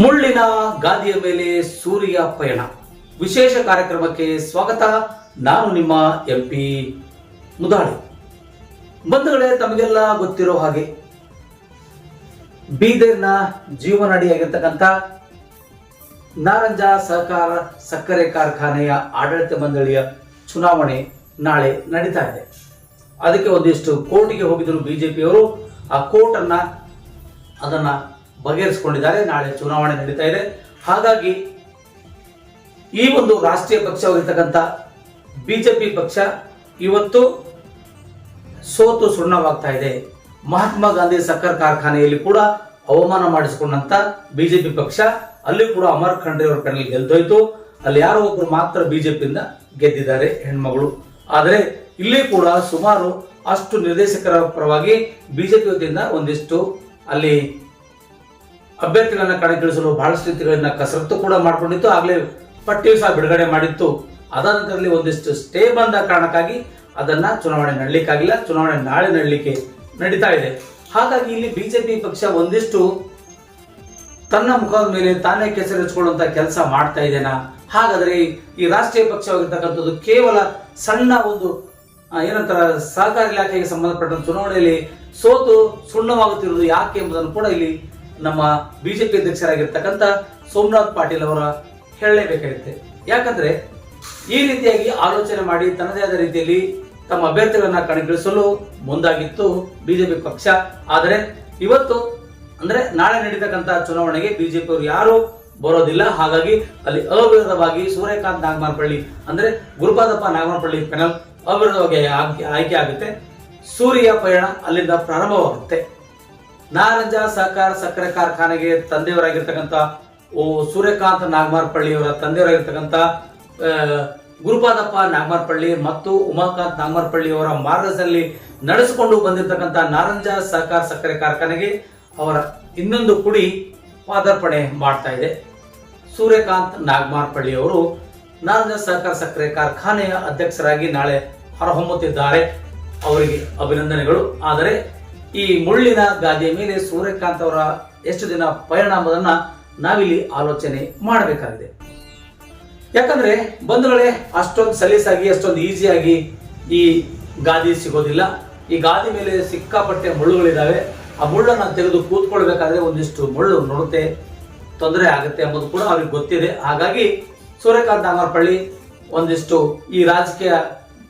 ಮುಳ್ಳಿನ ಗಾದಿಯ ಮೇಲೆ ಸೂರ್ಯ ಪಯಣ. ವಿಶೇಷ ಕಾರ್ಯಕ್ರಮಕ್ಕೆ ಸ್ವಾಗತ. ನಾನು ನಿಮ್ಮ ಎಂ ಪಿ ಮುದಾಳಿ. ಬಂಧುಗಳೇ, ತಮಗೆಲ್ಲ ಗೊತ್ತಿರೋ ಹಾಗೆ ಬೀದರ್ನ ಜೀವನಡಿಯಾಗಿರ್ತಕ್ಕಂಥ ನಾರಂಜ ಸಹಕಾರ ಸಕ್ಕರೆ ಕಾರ್ಖಾನೆಯ ಆಡಳಿತ ಮಂಡಳಿಯ ಚುನಾವಣೆ ನಾಳೆ ನಡೀತಾ ಇದೆ. ಅದಕ್ಕೆ ಒಂದಿಷ್ಟು ಕೋರ್ಟಿಗೆ ಹೋಗಿದ್ರು ಬಿಜೆಪಿಯವರು. ಆ ಕೋರ್ಟ್ ಅನ್ನ ಅದನ್ನ ಬಗೆಹರಿಸಿಕೊಂಡಿದ್ದಾರೆ. ನಾಳೆ ಚುನಾವಣೆ ನಡೀತಾ ಇದೆ. ಹಾಗಾಗಿ ಈ ಒಂದು ರಾಷ್ಟ್ರೀಯ ಪಕ್ಷವಾಗಿರ್ತಕ್ಕಂಥ ಬಿಜೆಪಿ ಪಕ್ಷ ಇವತ್ತು ಸೋತು ಸುಣ್ಣವಾಗ್ತಾ ಇದೆ. ಮಹಾತ್ಮ ಗಾಂಧಿ ಸಕ್ಕರ್ ಕಾರ್ಖಾನೆಯಲ್ಲಿ ಕೂಡ ಅವಮಾನ ಮಾಡಿಸಿಕೊಂಡಂತ ಬಿಜೆಪಿ ಪಕ್ಷ, ಅಲ್ಲಿ ಕೂಡ ಅಮರ್ ಖಂಡ್ರೆ ಅವರ ಕಣ್ಣಲ್ಲಿ ಗೆಲ್ದೋಯ್ತು. ಅಲ್ಲಿ ಯಾರೋ ಒಬ್ರು ಮಾತ್ರ ಬಿಜೆಪಿಯಿಂದ ಗೆದ್ದಿದ್ದಾರೆ ಹೆಣ್ಮಗಳು. ಆದರೆ ಇಲ್ಲಿ ಕೂಡ ಸುಮಾರು ಅಷ್ಟು ನಿರ್ದೇಶಕರ ಪರವಾಗಿ ಬಿಜೆಪಿ ವತಿಯಿಂದ ಒಂದಿಷ್ಟು ಅಲ್ಲಿ ಅಭ್ಯರ್ಥಿಗಳನ್ನ ಕಣಕ್ಕಿಳಿಸಲು ಬಹಳ ಸ್ಥಿತಿಗಳನ್ನ ಕಸರತ್ತು ಕೂಡ ಮಾಡಿಕೊಂಡಿತ್ತು. ಆಗಲೇ ಪಟ್ಟಿಯು ಸಹ ಬಿಡುಗಡೆ ಮಾಡಿತ್ತು. ಅದಾದ ನಂತರದಲ್ಲಿ ಒಂದಿಷ್ಟು ಸ್ಟೇ ಬಂದ ಕಾರಣಕ್ಕಾಗಿ ಅದನ್ನ ಚುನಾವಣೆ ನಡಲಿಕ್ಕಾಗಿಲ್ಲ. ಚುನಾವಣೆ ನಾಳೆ ನಡಲಿಕ್ಕೆ ನಡೀತಾ ಇದೆ. ಹಾಗಾಗಿ ಇಲ್ಲಿ ಬಿಜೆಪಿ ಪಕ್ಷ ಒಂದಿಷ್ಟು ತನ್ನ ಮುಖದ ಮೇಲೆ ತಾನೇ ಕೆಸರಿಸಿಕೊಳ್ಳುವಂತ ಕೆಲಸ ಮಾಡ್ತಾ ಇದೆನಾ? ಹಾಗಾದ್ರೆ ಈ- ರಾಷ್ಟ್ರೀಯ ಪಕ್ಷವಾಗಿರ್ತಕ್ಕಂಥದ್ದು ಕೇವಲ ಸಣ್ಣ ಒಂದು ಏನಂತಾರ, ಸಹಕಾರ ಇಲಾಖೆಗೆ ಸಂಬಂಧಪಟ್ಟ ಚುನಾವಣೆಯಲ್ಲಿ ಸೋತು ಸುಣ್ಣವಾಗುತ್ತಿರುವುದು ಯಾಕೆ ಎಂಬುದನ್ನು ಕೂಡ ಇಲ್ಲಿ ನಮ್ಮ ಬಿಜೆಪಿ ಅಧ್ಯಕ್ಷರಾಗಿರ್ತಕ್ಕಂಥ ಸೋಮನಾಥ್ ಪಾಟೀಲ್ ಅವರ ಹೇಳಲೇಬೇಕಾಗುತ್ತೆ ಯಾಕಂದ್ರೆ ಈ ರೀತಿಯಾಗಿ ಆಲೋಚನೆ ಮಾಡಿ ತನ್ನದೇ ಆದ ರೀತಿಯಲ್ಲಿ ತಮ್ಮ ಅಭ್ಯರ್ಥಿಗಳನ್ನ ಕಣಕ್ಕಿಳಿಸಲು ಮುಂದಾಗಿತ್ತು ಬಿಜೆಪಿ ಪಕ್ಷ. ಆದರೆ ಇವತ್ತು ಅಂದ್ರೆ ನಾಳೆ ನಡೀತಕ್ಕಂಥ ಚುನಾವಣೆಗೆ ಬಿಜೆಪಿ ಅವರು ಯಾರು ಬರೋದಿಲ್ಲ. ಹಾಗಾಗಿ ಅಲ್ಲಿ ಅವಿರೋಧವಾಗಿ ಸೂರ್ಯಕಾಂತ್ ನಾಗಮಾರಪಳ್ಳಿ ಅಂದ್ರೆ ಗುರುಪಾದಪ್ಪ ನಾಗಮಾರಪಳ್ಳಿ ಪೆನಲ್ ಅವಿರೋಧವಾಗಿ ಆಯ್ಕೆ ಆಗುತ್ತೆ. ಸೂರ್ಯ ಪಯಣ ಅಲ್ಲಿಂದ ಪ್ರಾರಂಭವಾಗುತ್ತೆ. ನಾರಂಜ ಸಹಕಾರ ಸಕ್ಕರೆ ಕಾರ್ಖಾನೆಗೆ ತಂದೆಯವರಾಗಿರ್ತಕ್ಕಂಥ ಓ ಸೂರ್ಯಕಾಂತ್ ನಾಗಮಾರ್ಪಳ್ಳಿಯವರ ತಂದೆಯವರಾಗಿರ್ತಕ್ಕಂಥ ಗುರುಪಾದಪ್ಪ ನಾಗಮಾರ್ಪಳ್ಳಿ ಮತ್ತು ಉಮಾಕಾಂತ್ ನಾಗಮಾರ್ಪಳ್ಳಿ ಅವರ ಮಾರ್ಗದಲ್ಲಿ ನಡೆಸಿಕೊಂಡು ಬಂದಿರತಕ್ಕಂಥ ನಾರಂಜ ಸಹಕಾರ ಸಕ್ಕರೆ ಕಾರ್ಖಾನೆಗೆ ಅವರ ಇನ್ನೊಂದು ಕುಡಿ ಪಾದಾರ್ಪಣೆ ಮಾಡ್ತಾ ಇದೆ. ಸೂರ್ಯಕಾಂತ್ ನಾಗಮಾರ್ಪಳ್ಳಿ ಅವರು ನಾರಂಜ ಸಹಕಾರ ಸಕ್ಕರೆ ಕಾರ್ಖಾನೆಯ ಅಧ್ಯಕ್ಷರಾಗಿ ನಾಳೆ ಹೊರಹೊಮ್ಮುತ್ತಿದ್ದಾರೆ. ಅವರಿಗೆ ಅಭಿನಂದನೆಗಳು. ಆದರೆ ಈ ಮುಳ್ಳಿನ ಗಾದಿಯ ಮೇಲೆ ಸೂರ್ಯಕಾಂತ್ ಅವರ ಎಷ್ಟು ದಿನ ಪರಿಣಾಮದನ್ನ ನಾವಿಲ್ಲಿ ಆಲೋಚನೆ ಮಾಡಬೇಕಾಗಿದೆ. ಯಾಕಂದ್ರೆ ಬಂಧುಗಳೇ, ಅಷ್ಟೊಂದು ಸಲೀಸಾಗಿ, ಅಷ್ಟೊಂದು ಈಸಿಯಾಗಿ ಈ ಗಾದಿ ಸಿಗೋದಿಲ್ಲ. ಈ ಗಾದಿ ಮೇಲೆ ಸಿಕ್ಕಾಪಟ್ಟೆ ಮುಳ್ಳುಗಳಿದಾವೆ. ಆ ಮುಳ್ಳನ್ನು ತೆಗೆದು ಕೂತ್ಕೊಳ್ಬೇಕಾದ್ರೆ ಒಂದಿಷ್ಟು ಮುಳ್ಳು ನೋಡುತ್ತೆ. ತೊಂದರೆ ಆಗುತ್ತೆ ಎಂಬುದು ಕೂಡ ಅವ್ರಿಗೆ ಗೊತ್ತಿದೆ. ಹಾಗಾಗಿ ಸೂರ್ಯಕಾಂತ್ ನಾಗರಪಳ್ಳಿ ಒಂದಿಷ್ಟು ಈ ರಾಜಕೀಯ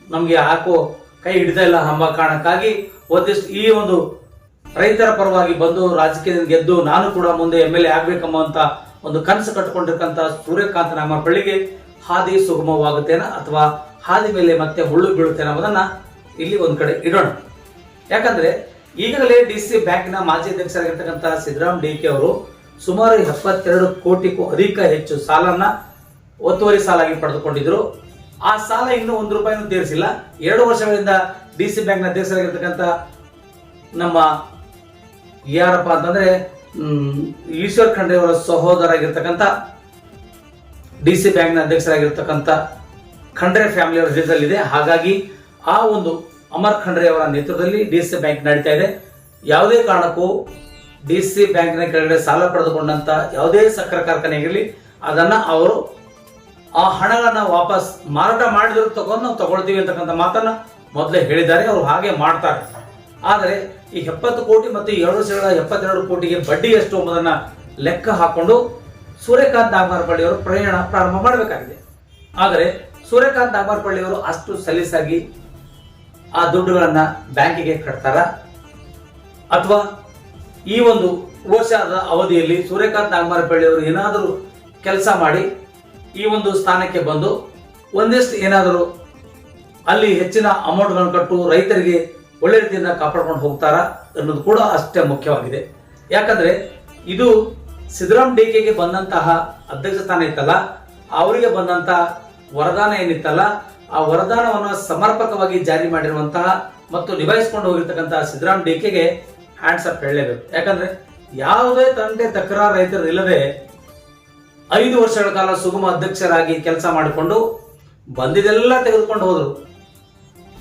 ನಮಗೆ ಹಾಕೋ ಕೈ ಹಿಡಿದ ಇಲ್ಲ ಎಂಬ ಕಾರಣಕ್ಕಾಗಿ ಒಂದಿಷ್ಟು ಈ ಒಂದು ರೈತರ ಪರವಾಗಿ ಬಂದು ರಾಜಕೀಯದಿಂದ ಗೆದ್ದು ನಾನು ಕೂಡ ಮುಂದೆ ಎಂ ಎಲ್ ಎ ಆಗ್ಬೇಕೆಂಬಂತ ಒಂದು ಕನಸು ಕಟ್ಟಿಕೊಂಡಿರ್ತಕ್ಕಂಥ ನಮ್ಮ ಬಳಿಗೆ ಹಾದಿ ಸುಗಮವಾಗುತ್ತೇನ ಅಥವಾ ಹಾದಿ ಮೇಲೆ ಮತ್ತೆ ಹುಳ್ಳು ಬೀಳುತ್ತೆ ಅನ್ನೋದನ್ನ ಇಲ್ಲಿ ಒಂದ್ ಕಡೆ ಇಡೋಣ. ಯಾಕಂದ್ರೆ ಈಗಾಗಲೇ ಡಿ ಸಿ ಬ್ಯಾಂಕ್ನ ಮಾಜಿ ಅಧ್ಯಕ್ಷರಾಗಿರ್ತಕ್ಕಂಥ ಸಿದ್ದರಾಮ್ ಡಿ ಕೆ ಅವರು ಸುಮಾರು ಎಪ್ಪತ್ತೆರಡು ಕೋಟಿಗೂ ಅಧಿಕ ಹೆಚ್ಚು ಸಾಲನ್ನ ಒತ್ತುವರಿ ಸಾಲಾಗಿ ಪಡೆದುಕೊಂಡಿದ್ರು. ಆ ಸಾಲ ಇನ್ನೂ ಒಂದು ರೂಪಾಯಿನೂ ತೀರಿಸಿಲ್ಲ. ಎರಡು ವರ್ಷಗಳಿಂದ ಡಿ ಸಿ ಬ್ಯಾಂಕ್ನ ಅಧ್ಯಕ್ಷರಾಗಿರ್ತಕ್ಕಂಥ ನಮ್ಮ ಯಾರಪ್ಪ ಅಂತಂದ್ರೆ ಈಶ್ವರ್ ಖಂಡ್ರೆ ಅವರ ಸಹೋದರಾಗಿರ್ತಕ್ಕಂಥ ಡಿ ಸಿ ಬ್ಯಾಂಕ್ನ ಅಧ್ಯಕ್ಷರಾಗಿರ್ತಕ್ಕಂಥ ಖಂಡ್ರೆ ಫ್ಯಾಮಿಲಿ ಅವರ ಜೊತೆಯಲ್ಲಿದೆ. ಹಾಗಾಗಿ ಆ ಒಂದು ಅಮರ್ ಖಂಡ್ರೆ ಅವರ ನೇತೃತ್ವದಲ್ಲಿ ಡಿ ಸಿ ಬ್ಯಾಂಕ್ ನಡೀತಾ ಇದೆ. ಯಾವುದೇ ಕಾರಣಕ್ಕೂ ಡಿ ಸಿ ಬ್ಯಾಂಕ್ನ ಕೆಳಗಡೆ ಸಾಲ ಪಡೆದುಕೊಂಡಂತ ಯಾವುದೇ ಸಕ್ಕರೆ ಕಾರ್ಖಾನೆ ಇರಲಿ ಅದನ್ನ ಅವರು ಆ ಹಣಗಳನ್ನ ವಾಪಸ್ ಮಾರಾಟ ಮಾಡಿದ್ರು ತಗೊಂಡು ನಾವು ತಗೊಳ್ತೀವಿ ಅಂತಕ್ಕಂಥ ಮಾತನ್ನ ಮೊದಲೇ ಹೇಳಿದ್ದಾರೆ, ಅವರು ಹಾಗೆ ಮಾಡ್ತಾರೆ. ಆದರೆ ಈ ಎಪ್ಪತ್ತು ಕೋಟಿ ಮತ್ತು ಎರಡು ಸಾವಿರದ ಎಪ್ಪತ್ತೆರಡು ಕೋಟಿಗೆ ಬಡ್ಡಿ ಎಷ್ಟು ಎಂಬುದನ್ನ ಲೆಕ್ಕ ಹಾಕೊಂಡು ಸೂರ್ಯಕಾಂತ್ ನಾಗಮಾರಪಳ್ಳಿ ಅವರು ಪ್ರಯಾಣ ಪ್ರಾರಂಭ ಮಾಡಬೇಕಾಗಿದೆ. ಆದರೆ ಸೂರ್ಯಕಾಂತ್ ನಾಗಮಾರಪಳ್ಳಿ ಅವರು ಅಷ್ಟು ಸಲೀಸಾಗಿ ಆ ದುಡ್ಡುಗಳನ್ನ ಬ್ಯಾಂಕಿಗೆ ಕಟ್ತಾರ? ಅಥವಾ ಈ ಒಂದು ವರ್ಷದ ಅವಧಿಯಲ್ಲಿ ಸೂರ್ಯಕಾಂತ್ ನಾಗಮಾರಪಳ್ಳಿ ಅವರು ಏನಾದರೂ ಕೆಲಸ ಮಾಡಿ ಈ ಒಂದು ಸ್ಥಾನಕ್ಕೆ ಬಂದು ಒಂದಿಷ್ಟು ಏನಾದರೂ ಅಲ್ಲಿ ಹೆಚ್ಚಿನ ಅಮೌಂಟ್ಗಳನ್ನು ಕಟ್ಟು ರೈತರಿಗೆ ಒಳ್ಳೆ ರೀತಿಯಿಂದ ಕಾಪಾಡ್ಕೊಂಡು ಹೋಗ್ತಾರ ಅನ್ನೋದು ಕೂಡ ಅಷ್ಟೇ ಮುಖ್ಯವಾಗಿದೆ. ಯಾಕಂದ್ರೆ ಇದು ಸಿದ್ದರಾಮ್ ಡಿ ಕೆಗೆ ಬಂದಂತಹ ಅಧ್ಯಕ್ಷ ಸ್ಥಾನ ಇತ್ತಲ್ಲ, ಅವರಿಗೆ ಬಂದಂತಹ ವರದಾನ ಏನಿತ್ತಲ್ಲ, ಆ ವರದಾನವನ್ನು ಸಮರ್ಪಕವಾಗಿ ಜಾರಿ ಮಾಡಿರುವಂತಹ ಮತ್ತು ನಿಭಾಯಿಸಿಕೊಂಡು ಹೋಗಿರ್ತಕ್ಕಂತಹ ಸಿದ್ದರಾಮ್ ಡಿ ಕೆಗೆ ಹ್ಯಾಂಡ್ಸ್ ಅಪ್ ಹೇಳಲೇಬೇಕು. ಯಾಕಂದ್ರೆ ಯಾವುದೇ ತಂಟೆ ತಕರಾರು ರೈತರು ಇಲ್ಲದೆ ಐದು ವರ್ಷಗಳ ಕಾಲ ಸುಗಮ ಅಧ್ಯಕ್ಷರಾಗಿ ಕೆಲಸ ಮಾಡಿಕೊಂಡು ಬಂದಿದೆಲ್ಲ ತೆಗೆದುಕೊಂಡು ಹೋದ್ರು.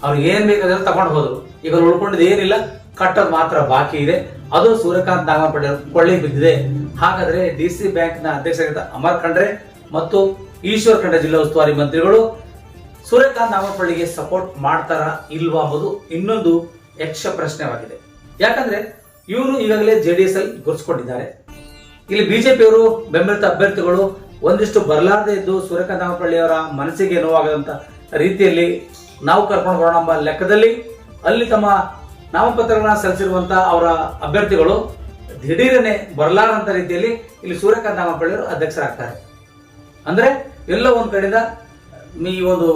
ಅವ್ರಿಗೆ ಏನ್ ಬೇಕಾದ್ರೆ ತಗೊಂಡು ಹೋದ್ರು. ಈಗ ಉಳ್ಕೊಂಡಿದ್ದು ಏನಿಲ್ಲ, ಕಟ್ಟೋದು ಮಾತ್ರ ಬಾಕಿ ಇದೆ. ಅದು ಸೂರ್ಯಕಾಂತ್ ನಾಗಪಡೆ ಕೊಳ್ಳಿ ಬಿದ್ದಿದೆ. ಹಾಗಾದ್ರೆ ಡಿ ಸಿ ಬ್ಯಾಂಕ್ನ ಅಧ್ಯಕ್ಷರಾದ ಅಮರ್ ಖಂಡ್ರೆ ಮತ್ತು ಈಶ್ವರ್ ಖಂಡ ಜಿಲ್ಲಾ ಉಸ್ತುವಾರಿ ಮಂತ್ರಿಗಳು, ಸೂರ್ಯಕಾಂತ್ ನಾಗಪಳ್ಳಿಗೆ ಸಪೋರ್ಟ್ ಮಾಡ್ತಾರಾ ಇಲ್ವಾ ಅನ್ನೋದು ಇನ್ನೊಂದು ಯಕ್ಷ ಪ್ರಶ್ನೆವಾಗಿದೆ ಯಾಕಂದ್ರೆ ಇವರು ಈಗಾಗಲೇ ಜೆ ಡಿ ಎಸ್ ಅಲ್ಲಿ ಗುರುಸ್ಕೊಂಡಿದ್ದಾರೆ. ಇಲ್ಲಿ ಬಿಜೆಪಿಯವರು ಬೆಂಬಲಿತ ಅಭ್ಯರ್ಥಿಗಳು ಒಂದಿಷ್ಟು ಬರಲಾರದೆ ಇದ್ದು ಸೂರ್ಯಕಾಂತ್ ನಾಗಪಳ್ಳಿ ಅವರ ಮನಸ್ಸಿಗೆ ನೋವಾಗದಂತ ರೀತಿಯಲ್ಲಿ ನಾವು ಕರ್ಕೊಂಡು ಬರೋಣ ಎಂಬ ಲೆಕ್ಕದಲ್ಲಿ ಅಲ್ಲಿ ತಮ್ಮ ನಾಮಪತ್ರಗಳನ್ನ ಸಲ್ಲಿಸಿರುವಂತಹ ಅವರ ಅಭ್ಯರ್ಥಿಗಳು ದಿಢೀರನೆ ಬರಲಾರಂತ ರೀತಿಯಲ್ಲಿ ಇಲ್ಲಿ ಸೂರ್ಯಕಾಂತ್ ನಾಮಪಳ್ಳಿಯವರು ಅಧ್ಯಕ್ಷರಾಗ್ತಾರೆ. ಅಂದ್ರೆ ಎಲ್ಲ ಒಂದು ಕಡೆಯಿಂದ ಈ ಒಂದು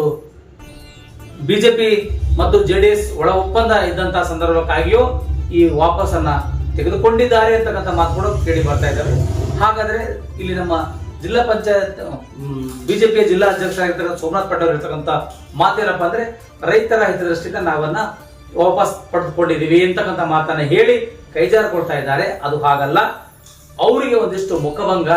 ಬಿಜೆಪಿ ಮತ್ತು ಜೆ ಡಿ ಎಸ್ ಒಳ ಒಪ್ಪಂದ ಇದ್ದಂತಹ ಸಂದರ್ಭಕ್ಕಾಗಿಯೂ ಈ ವಾಪಸನ್ನ ತೆಗೆದುಕೊಂಡಿದ್ದಾರೆ ಅಂತಕ್ಕಂಥ ಮಾತುಗಳು ಕೇಳಿ ಬರ್ತಾ ಇದ್ದಾರೆ. ಹಾಗಾದ್ರೆ ಇಲ್ಲಿ ನಮ್ಮ ಜಿಲ್ಲಾ ಪಂಚಾಯತ್ ಬಿಜೆಪಿಯ ಜಿಲ್ಲಾ ಅಧ್ಯಕ್ಷರಾಗಿರ್ತಕ್ಕಂಥ ಸೋಮನಾಥ್ ಪಟೇಲ್ ಇರ್ತಕ್ಕಂಥ ಮಾತೇನಪ್ಪ ಅಂದ್ರೆ ರೈತರ ಹಿತದೃಷ್ಟಿಯಿಂದ ನಾವನ್ನ ವಾಪಸ್ ಪಡೆದುಕೊಂಡಿದ್ದೀವಿ ಅಂತಕ್ಕಂಥ ಮಾತನ್ನ ಹೇಳಿ ಕೈಜಾರು ಕೊಡ್ತಾ ಇದ್ದಾರೆ. ಅದು ಹಾಗಲ್ಲ. ಅವರಿಗೆ ಒಂದಿಷ್ಟು ಮುಖಭಂಗ.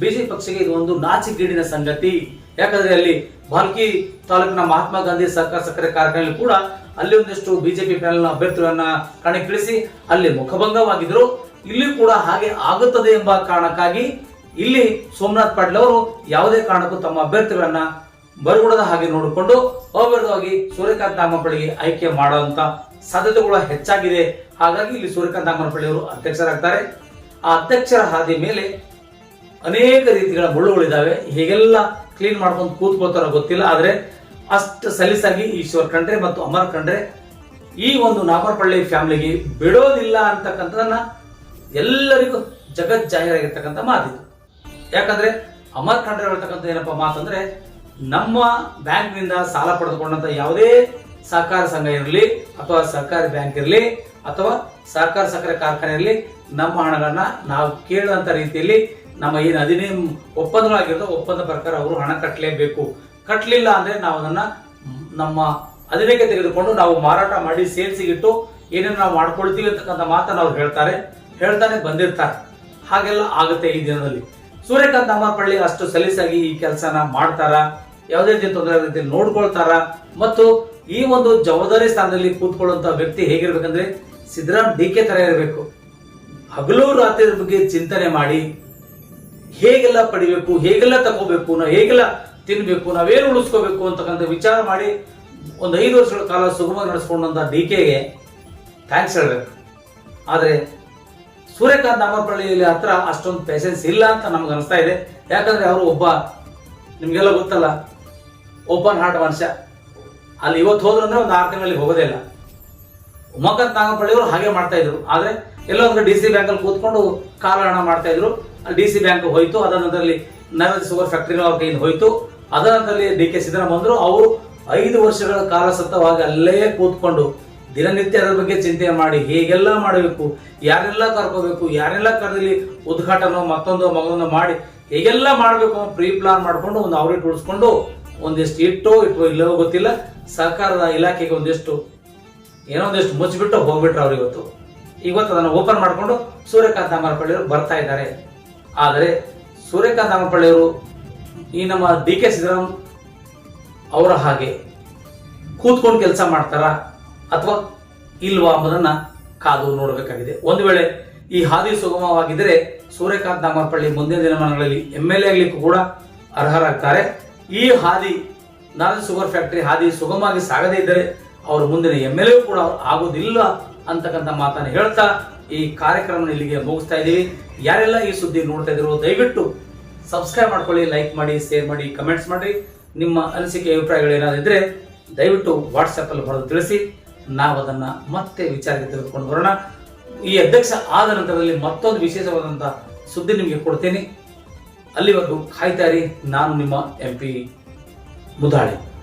ಬಿಜೆಪಿ ಪಕ್ಷಕ್ಕೆ ಇದು ಒಂದು ನಾಚಿಗೇಡಿನ ಸಂಗತಿ. ಯಾಕಂದ್ರೆ ಅಲ್ಲಿ ಭಾಲ್ಕಿ ತಾಲೂಕಿನ ಮಹಾತ್ಮ ಗಾಂಧಿ ಸರ್ಕಾರ ಸಕ್ಕರೆ ಕಾರ್ಖಾನೆಯಲ್ಲಿ ಕೂಡ ಅಲ್ಲಿ ಒಂದಿಷ್ಟು ಬಿಜೆಪಿ ಪ್ಯಾನೆಲ್ ಅಭ್ಯರ್ಥಿಗಳನ್ನ ಕಣಕ್ಕಿಳಿಸಿ ಅಲ್ಲಿ ಮುಖಭಂಗವಾಗಿದ್ರು. ಇಲ್ಲಿ ಕೂಡ ಹಾಗೆ ಆಗುತ್ತದೆ ಎಂಬ ಕಾರಣಕ್ಕಾಗಿ ಇಲ್ಲಿ ಸೋಮನಾಥ್ ಪಾಟೀಲ್ ಅವರು ಯಾವುದೇ ಕಾರಣಕ್ಕೂ ತಮ್ಮ ಅಭ್ಯರ್ಥಿಗಳನ್ನ ಬರಗುಡದ ಹಾಗೆ ನೋಡಿಕೊಂಡು ಅವಿರೋಧವಾಗಿ ಸೂರ್ಯಕಾಂತ್ ನಾಗಮಪಳ್ಳಿಗೆ ಆಯ್ಕೆ ಮಾಡುವಂತ ಸಾಧ್ಯತೆಗಳು ಹೆಚ್ಚಾಗಿದೆ. ಹಾಗಾಗಿ ಇಲ್ಲಿ ಸೂರ್ಯಕಾಂತ್ ನಾಗಮಪಳ್ಳಿ ಅವರು ಅಧ್ಯಕ್ಷರಾಗ್ತಾರೆ. ಆ ಅಧ್ಯಕ್ಷರ ಹಾದಿ ಮೇಲೆ ಅನೇಕ ರೀತಿಗಳ ಮುಳ್ಳುಗಳಿದ್ದಾವೆ. ಹೇಗೆಲ್ಲ ಕ್ಲೀನ್ ಮಾಡ್ಕೊಂಡು ಕೂತ್ಕೊಳ್ತಾರೋ ಗೊತ್ತಿಲ್ಲ. ಆದ್ರೆ ಅಷ್ಟು ಸಲೀಸಾಗಿ ಈಶ್ವರ್ ಖಂಡ್ರೆ ಮತ್ತು ಅಮರ್ ಖಂಡ್ರೆ ಈ ಒಂದು ನಾಗರಪಳ್ಳಿ ಫ್ಯಾಮಿಲಿಗೆ ಬಿಡೋದಿಲ್ಲ ಅಂತಕ್ಕಂಥದನ್ನ ಎಲ್ಲರಿಗೂ ಜಗತ್ ಜಾಹೀರಾಗಿರ್ತಕ್ಕಂಥ ಮಾತಿದು. ಯಾಕಂದ್ರೆ ಅಮರ್ ಖಂಡ್ರೆ ಹೇಳ್ತಕ್ಕಂಥ ಏನಪ್ಪ ಮಾತಂದ್ರೆ, ನಮ್ಮ ಬ್ಯಾಂಕ್ನಿಂದ ಸಾಲ ಪಡೆದುಕೊಂಡಂತ ಯಾವುದೇ ಸಹಕಾರ ಸಂಘ ಇರಲಿ, ಅಥವಾ ಸರ್ಕಾರಿ ಬ್ಯಾಂಕ್ ಇರಲಿ, ಅಥವಾ ಸಹಕಾರ ಸಕ್ಕರೆ ಕಾರ್ಖಾನೆ ಇರಲಿ, ನಮ್ಮ ಹಣಗಳನ್ನ ನಾವು ಕೇಳುವಂತ ರೀತಿಯಲ್ಲಿ ನಮ್ಮ ಏನು ಅಧಿನಿಯಮ ಒಪ್ಪಂದಗಳಾಗಿರೋದು ಒಪ್ಪಂದ ಪ್ರಕಾರ ಅವರು ಹಣ ಕಟ್ಟಲೇಬೇಕು ಕಟ್ಟಲಿಲ್ಲ ಅಂದ್ರೆ ನಾವು ಅದನ್ನ ನಮ್ಮ ಅಧಿನಕ್ಕೆ ತೆಗೆದುಕೊಂಡು ನಾವು ಮಾರಾಟ ಮಾಡಿ ಸೇಲ್ಸಿಗಿಟ್ಟು ಏನೇನು ನಾವು ಮಾಡ್ಕೊಳ್ತೀವಿ ಅಂತಕ್ಕಂಥ ಮಾತನ್ನು ಅವ್ರು ಹೇಳ್ತಾರೆ. ಹೇಳ್ತಾನೆ ಬಂದಿರ್ತಾರೆ. ಹಾಗೆಲ್ಲ ಆಗುತ್ತೆ ಈ ದಿನದಲ್ಲಿ. ಸೂರ್ಯಕಾಂತ್ ಅಮರಪಳ್ಳಿ ಅಷ್ಟು ಸಲೀಸಾಗಿ ಈ ಕೆಲಸನ ಮಾಡ್ತಾರ, ಯಾವುದೇ ರೀತಿ ತೊಂದರೆ ರೀತಿ ನೋಡ್ಕೊಳ್ತಾರ. ಮತ್ತು ಈ ಒಂದು ಜವಾಬ್ದಾರಿ ಸ್ಥಾನದಲ್ಲಿ ಕೂತ್ಕೊಳ್ಳುವಂತ ವ್ಯಕ್ತಿ ಹೇಗಿರ್ಬೇಕಂದ್ರೆ ಸಿದ್ದರಾಮ್ ಡಿ ಕೆ ತರ ಇರಬೇಕು. ಹಗಲು ರಾತ್ರಿ ಬಗ್ಗೆ ಚಿಂತನೆ ಮಾಡಿ ಹೇಗೆಲ್ಲ ಪಡಿಬೇಕು, ಹೇಗೆಲ್ಲ ತಗೋಬೇಕು ನಾವು ಹೇಗೆಲ್ಲ ತಿನ್ಬೇಕು, ನಾವೇನು ಉಳಿಸ್ಕೋಬೇಕು ಅಂತಕ್ಕಂಥ ವಿಚಾರ ಮಾಡಿ ಒಂದು ಐದು ವರ್ಷಗಳ ಕಾಲ ಸುಗಮ ನಡೆಸ್ಕೊಂಡಂತ ಡಿ ಕೆಗೆ ಥ್ಯಾಂಕ್ಸ್ ಹೇಳ್ಬೇಕು. ಆದರೆ ಸೂರ್ಯಕಾಂತ್ ನಾಮಪಳ್ಳಿಯಲ್ಲಿ ಹತ್ರ ಅಷ್ಟೊಂದು ಪೇಷನ್ಸ್ ಇಲ್ಲ ಅಂತ ನಮ್ಗೆ ಅನಿಸ್ತಾ ಇದೆ. ಯಾಕಂದ್ರೆ ಅವರು ಒಬ್ಬ, ನಿಮಗೆಲ್ಲ ಗೊತ್ತಲ್ಲ ಓಪನ್ ಹಾರ್ಟ್ ಮನುಷ್ಯ. ಅಲ್ಲಿ ಇವತ್ತು ಹೋದ್ರು ಅಂದ್ರೆ ಒಂದು ಆರು ತಿಂಗಳಲ್ಲಿ ಹೋಗೋದೇ ಇಲ್ಲ. ಉಮಾಕಾಂತ್ ನಾಗಪಳ್ಳಿಯವರು ಹಾಗೆ ಮಾಡ್ತಾ ಇದ್ರು. ಆದ್ರೆ ಎಲ್ಲೋ ಒಂದು ಡಿ ಸಿ ಬ್ಯಾಂಕಲ್ಲಿ ಕೂತ್ಕೊಂಡು ಕಾಲಹಣ ಮಾಡ್ತಾ ಇದ್ರು. ಡಿ ಸಿ ಬ್ಯಾಂಕ್ ಹೋಯ್ತು. ಅದರ ನಂತರದಲ್ಲಿ ನರದಿ ಶುಗರ್ ಫ್ಯಾಕ್ಟ್ರಿ ಅವ್ರ ಕೈಯಿಂದ ಹೋಯ್ತು. ಅದರ ನಂತರದಲ್ಲಿ ಡಿ ಕೆ ಸಿದ್ದರಾಮ ಬಂದ್ರು. ಅವರು ಐದು ವರ್ಷಗಳ ಕಾಲ ಸತ್ತವಾಗಿ ಅಲ್ಲೇ ಕೂತ್ಕೊಂಡು ದಿನನಿತ್ಯ ಅದರ ಬಗ್ಗೆ ಚಿಂತೆ ಮಾಡಿ ಹೇಗೆಲ್ಲ ಮಾಡಬೇಕು, ಯಾರೆಲ್ಲ ಕರ್ಕೋಬೇಕು, ಯಾರೆಲ್ಲ ಕರೆದಲ್ಲಿ ಉದ್ಘಾಟನೆ ಮತ್ತೊಂದು ಮಗನ ಮಾಡಿ ಹೇಗೆಲ್ಲ ಮಾಡಬೇಕು ಪ್ರೀ ಪ್ಲಾನ್ ಮಾಡ್ಕೊಂಡು ಒಂದು ಅವ್ರಿಗೆ ಉಳಿಸ್ಕೊಂಡು ಒಂದಿಷ್ಟು ಇಟ್ಟು ಇಟ್ಟು ಇಲ್ಲವೋ ಗೊತ್ತಿಲ್ಲ ಸರ್ಕಾರದ ಇಲಾಖೆಗೆ ಒಂದಿಷ್ಟು ಏನೋ ಒಂದಿಷ್ಟು ಮುಚ್ಚಿಬಿಟ್ಟು ಹೋಗ್ಬಿಟ್ರು ಅವ್ರು ಇವತ್ತು. ಇವತ್ತು ಅದನ್ನು ಓಪನ್ ಮಾಡಿಕೊಂಡು ಸೂರ್ಯಕಾಂತ ಅಮರಪಳ್ಳಿಯವರು ಬರ್ತಾ ಇದ್ದಾರೆ. ಆದರೆ ಸೂರ್ಯಕಾಂತ ಅಮರಪಳ್ಳಿಯವರು ಈ ನಮ್ಮ ಡಿ ಕೆ ಸಿದ್ದರಾಮ್ ಅವರ ಹಾಗೆ ಕೂತ್ಕೊಂಡು ಕೆಲಸ ಮಾಡ್ತಾರಾ? ಅಥವಾ ಇಲ್ವಾ ಎಂಬುದನ್ನ ಕಾದು ನೋಡಬೇಕಾಗಿದೆ. ಒಂದು ವೇಳೆ ಈ ಹಾದಿ ಸುಗಮವಾಗಿದ್ದರೆ ಸೂರ್ಯಕಾಂತ್ ನಾಮರಪಳ್ಳಿ ಮುಂದಿನ ದಿನಮಾನಗಳಲ್ಲಿ ಎಂ ಎಲ್ ಎ ಆಗ್ಲಿಕ್ಕೂ ಕೂಡ ಅರ್ಹರಾಗ್ತಾರೆ. ಈ ಹಾದಿ, ನಾರಾಯಣ ಶುಗರ್ ಫ್ಯಾಕ್ಟರಿ ಹಾದಿ ಸುಗಮವಾಗಿ ಸಾಗದೇ ಇದ್ದರೆ ಅವರು ಮುಂದಿನ ಎಂ ಎಲ್ ಎ ಕೂಡ ಆಗೋದಿಲ್ಲ ಅಂತಕ್ಕಂಥ ಮಾತನ್ನು ಹೇಳ್ತಾ ಈ ಕಾರ್ಯಕ್ರಮ ಇಲ್ಲಿಗೆ ಮುಗಿಸ್ತಾ ಇದ್ದೀವಿ. ಯಾರೆಲ್ಲ ಈ ಸುದ್ದಿ ನೋಡ್ತಾ ಇದ್ರು ದಯವಿಟ್ಟು ಸಬ್ಸ್ಕ್ರೈಬ್ ಮಾಡ್ಕೊಳ್ಳಿ, ಲೈಕ್ ಮಾಡಿ, ಶೇರ್ ಮಾಡಿ, ಕಮೆಂಟ್ಸ್ ಮಾಡಿ ನಿಮ್ಮ ಅನಿಸಿಕೆ, ಅಭಿಪ್ರಾಯಗಳು ಏನಾದಿದ್ರೆ ದಯವಿಟ್ಟು ವಾಟ್ಸಪ್ಪಲ್ಲಿ ಬರೆದು ತಿಳಿಸಿ. ನಾವು ಅದನ್ನ ಮತ್ತೆ ವಿಚಾರಕ್ಕೆ ತೆಗೆದುಕೊಂಡು ಬರೋಣ. ಈ ಅಧ್ಯಕ್ಷ ಆದ ನಂತರದಲ್ಲಿ ಮತ್ತೊಂದು ವಿಶೇಷವಾದಂಥ ಸುದ್ದಿ ನಿಮಗೆ ಕೊಡ್ತೇನೆ. ಅಲ್ಲಿವರೆಗೂ ಕಾಯ್ತಾರಿ ನಾನು ನಿಮ್ಮ ಎಂ ಪಿ ಮುದಾಳಿ.